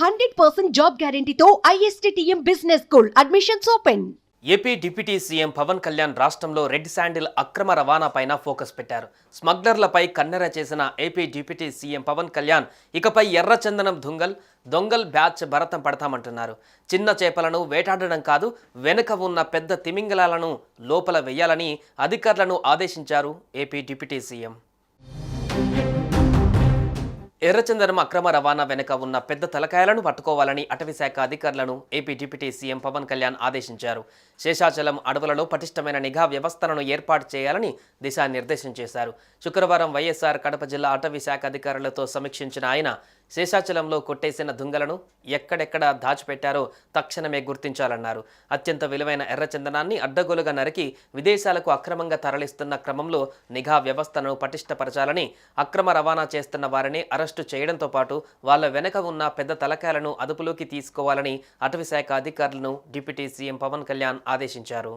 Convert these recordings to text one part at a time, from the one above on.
Hundred percent job గ్యారంటీతో ISTM business school admissions open. AP deputy CM Pawan Kalyan రాష్ట్రంలో red sandal అక్రమ రవాణాపైన focus పెట్టారు. స్మగ్లర్లపై కన్నెర చేసిన AP deputy CM Pawan Kalyan ఇకపై ఎర్రచందనం దొంగల్ దొంగల్ బ్యాచ్ భరతం పడతామంటున్నారు. చిన్న చేపలను వేటాడడం కాదు వెనుక ఉన్న పెద్ద తిమింగలాలను లోపల వెయ్యాలని అధికారులను ఆదేశించారు ఏపీ డిప్యూటీ సీఎం. ఎర్రచందనం అక్రమ రవాణా వెనుక ఉన్న పెద్ద తలకాయలను పట్టుకోవాలని అటవీ శాఖ అధికారులను AP deputy CM Pawan Kalyan ఆదేశించారు. శేషాచలం అడవులలో పటిష్టమైన నిఘా వ్యవస్థలను ఏర్పాటు చేయాలని దిశానిర్దేశం చేశారు. శుక్రవారం వైఎస్ఆర్ కడప జిల్లా అటవీ శాఖ అధికారులతో సమీక్షించిన ఆయన శేషాచలంలో కొట్టేసిన దుంగలను ఎక్కడెక్కడ దాచిపెట్టారో తక్షణమే గుర్తించాలన్నారు. అత్యంత విలువైన ఎర్రచందనాన్ని అడ్డగోలుగా నరికి విదేశాలకు అక్రమంగా తరలిస్తున్న క్రమంలో నిఘా వ్యవస్థను పటిష్టపరచాలని అక్రమ రవాణా చేస్తున్న వారిని అరెస్టు చేయడంతో పాటు వాళ్ళ వెనక ఉన్న పెద్ద తలకాయలను అదుపులోకి తీసుకోవాలని అటవీ శాఖ అధికారులను డిప్యూటీ సీఎం పవన్ కళ్యాణ్ ఆదేశించారు.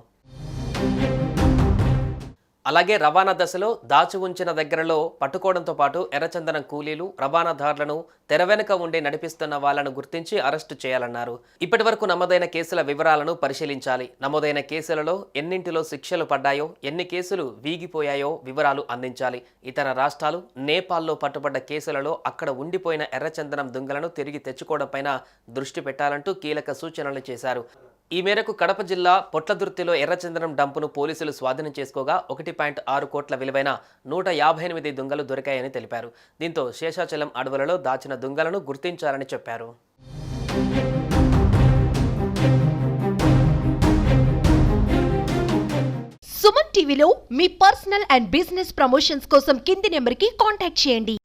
అలాగే రవాణా దశలో దాచి ఉంచిన దగ్గరలో పట్టుకోవడంతో పాటు ఎర్రచందనం కూలీలు రవాణాదారులను తెర వెనుక ఉండి నడిపిస్తున్న వాళ్ళను గుర్తించి అరెస్టు చేయాలన్నారు. ఇప్పటి వరకు నమోదైన కేసుల వివరాలను పరిశీలించాలి. నమోదైన కేసులలో ఎన్నింటిలో శిక్షలు పడ్డాయో ఎన్ని కేసులు వీగిపోయాయో వివరాలు అందించాలి. ఇతర రాష్ట్రాలు నేపాల్లో పట్టుబడ్డ కేసులలో అక్కడ ఉండిపోయిన ఎర్రచందనం దుంగలను తిరిగి తెచ్చుకోవడంపైన దృష్టి పెట్టాలంటూ కీలక సూచనలు చేశారు. ఈ మేరకు కడప జిల్లా పొట్లదుర్తిలో ఎర్రచందనం డంపును పోలీసులు స్వాధీనం చేసుకోగా ఒకటి పాయింట్ ఆరు కోట్ల విలువైన నూట యాభై ఎనిమిది దుంగలు దొరికాయని తెలిపారు. దీంతో శేషాచలం అడవులలో దాచిన దుంగలను గుర్తించాలని చెప్పారు. సుమన్ టీవీలో మీ పర్సనల్ అండ్ బిజినెస్ ప్రమోషన్స్ కోసం కింది నెంబర్కి కాంటాక్ట్ చేయండి.